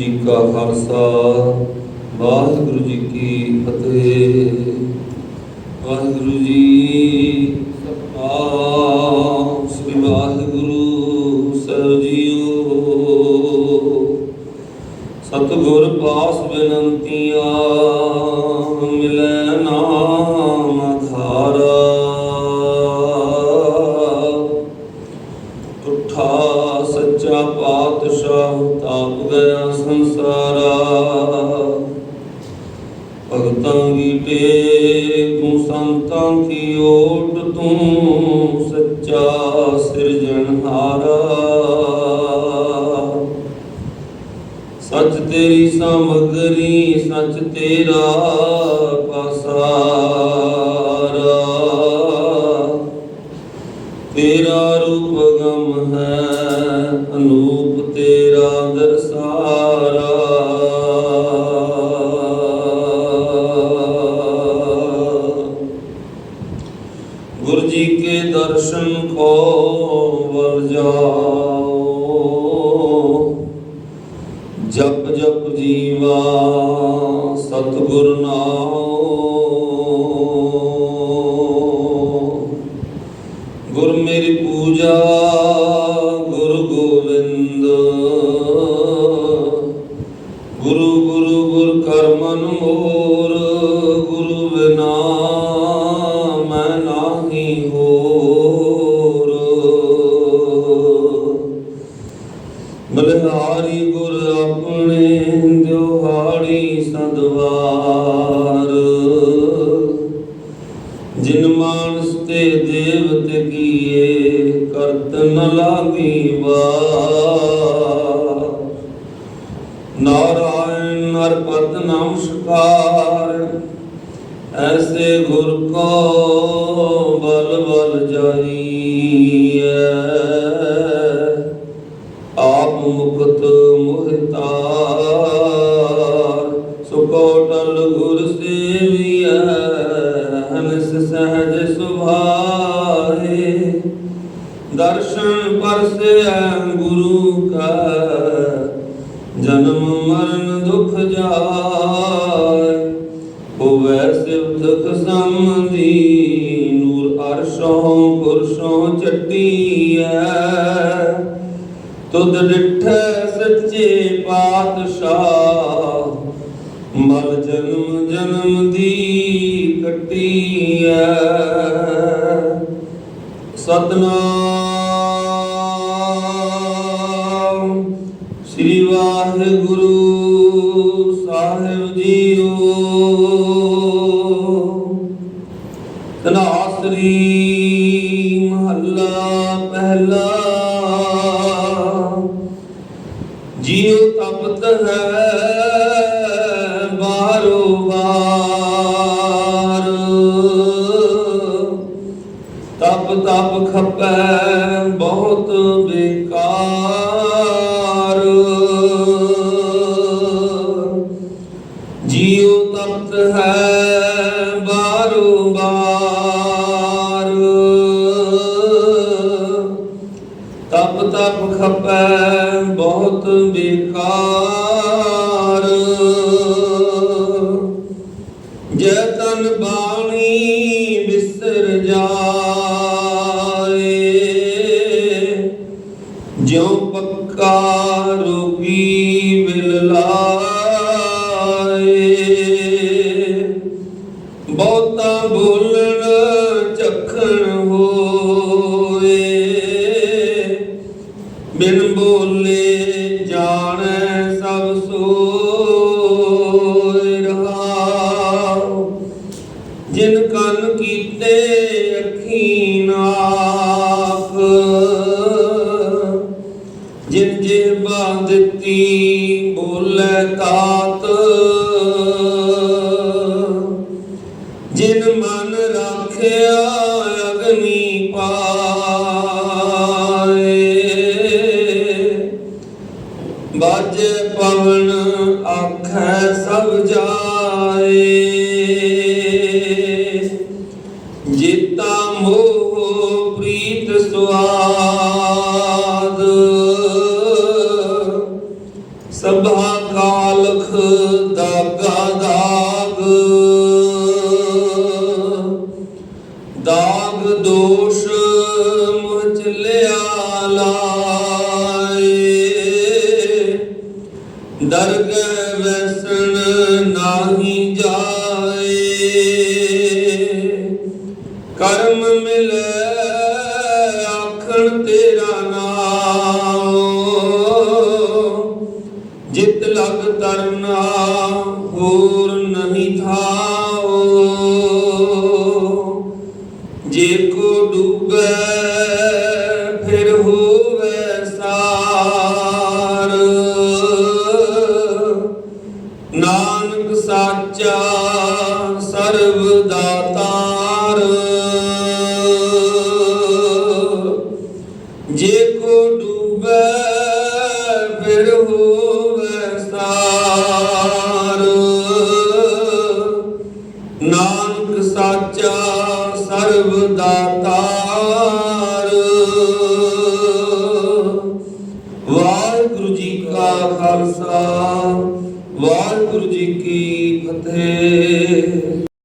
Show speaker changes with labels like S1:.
S1: ਜੀ ਕਾ ਖਾਲਸਾ, ਵਾਹਿਗੁਰੂ ਜੀ ਕੀ ਫਤਿਹ। ਵਾਹਿਗੁਰੂ ਜੀ ਸਤਿ ਸ੍ਰੀ ਵਾਹਿਗੁਰੂ ਸਾਹਿਬ ਜੀਓ। ਸਤਿਗੁਰ ਪਾਸ ਬੇਨੰਤੀਆਂ ਤੂੰ ਸੰਤਾਂ ਕੀ ਓਟ ਤੂੰ ਸੱਚਾ ਸਿਰਜਣਹਾਰਾ ਸੱਚ ਤੇਰੀ ਸਮਗਰੀ, ਸੱਚ ਤੇਰਾ ਪਸਾਰਾ। ਤੇਰਾ ਰੂਪ ਗਮ ਹੈ, ਅਨੂਪ ਤੇਰਾ ਦਰਸਾਰਾ। ਦਰਸ਼ਨ ਕੋ ਵਰ ਜਾਓ। ਜਪ ਜਪ ਜੀਵਾ ਸਤਿਗੁਰ ਨਾਮ ਦਿਵਹਾੜੀ ਸਦਵਾਰ। ਜਿਨ ਮਾਨਸ ਤੇ ਦੇਵਤ ਕੀਏ, ਕਰਤ ਨ ਲਾਗੀ ਵਾਰ। ਨਾਰਾਇਣ ਨਰਪਤ ਨਮਸਕਾਰ, ਐਸੇ ਗੁਰ ਕੋ ਬਲ ਬਲ ਜਾਈਐ। ਆਪ ਮੁਖ ਸੁਭਾਏ ਦਰਸ਼ਨ ਪਰਸੈ ਗੁਰੂ ਕਾ। ਜਨਮ ਮਰਨ ਦੁਖ ਜਾਏ। ਹੋਵੇ ਸਿਵਤਕ ਸੰਬੰਧੀ ਨੂਰ ਅਰਸ਼ੋਂ ਪੁਰਸ਼ੋਂ ਚੱਟੀਐ। ਤੁਧ ਡਿਠੈ ਸੱਚੇ ਪਾਤਸ਼ਾਹ। ਮਲ ਜਨਮ ਜਨਮ ਸਤਨਾਮ। ਸ੍ਰੀ ਵਾਹਿਗੁਰੂ ਸਾਹਿਬ ਜੀਓ। ਤਨਾਸਰੀ ਮਹੱਲਾ ਪਹਿਲਾ। ਜੀਉ ਤਪਤ ਹੈ ਤਪ ਤਪ ਖਪੈ ਬਹੁਤ ਬੇਕਾਰ। ਜੀਉ ਤਪਤ ਹੈ ਬਾਰੂ ਬਾਰ। ਤਪ ਤਪ ਖਪੈ ਬਹੁਤ ਬੇਕਾਰ। ਪੱਕਾ ਰੋਗੀ ਮਿਲ ਲਾਏ ਬਹੁਤਾ ਬੋਲਣ ਚੱਖਣ ਹੋਏ। ਬਿਨ ਬੋਲੇ ਜਾਣੈ ਸਭ ਸੋਇ ਰਹਾਉ। ਜਿਨ ਕੰਨ ਕੀਤੇ ਅੱਖੀ ਨਾਕ ਪਵਨ ਆਖੈ ਸਭ ਜਾਏ। ਜੀਤਾ ਮੋਹ, ਪ੍ਰੀਤ ਸੁਆਦ। ਸਭਾ ਕਾਲਖ ਦਾਗਾ ਦਾਗ। ਦਾਗ ਦੋਸ਼ ਮੁਝ ਲਿਆ ਲਾ। ਦਰਗ ਵੈਸਣ ਨਾਹੀ ਜਾਏ। ਕਰਮ ਮਿਲੇ, ਆਖਣ ਤੇਰਾ ਨਾਮ। ਜਿਤ ਲਗ ਤਰਨਾ, ਹੋਰ ਨਹੀਂ ਥਾ। ਸਾਚਾ ਸਰਬ ਦਾਤਾਰ। ਜੇ ਕੋ ਡੂਬੈ ਫਿਰ ਹੋਵੇ ਸਾਰ। ਨਾਨਕ ਸਾਚਾ ਸਰਬ ਦਾਤਾਰ।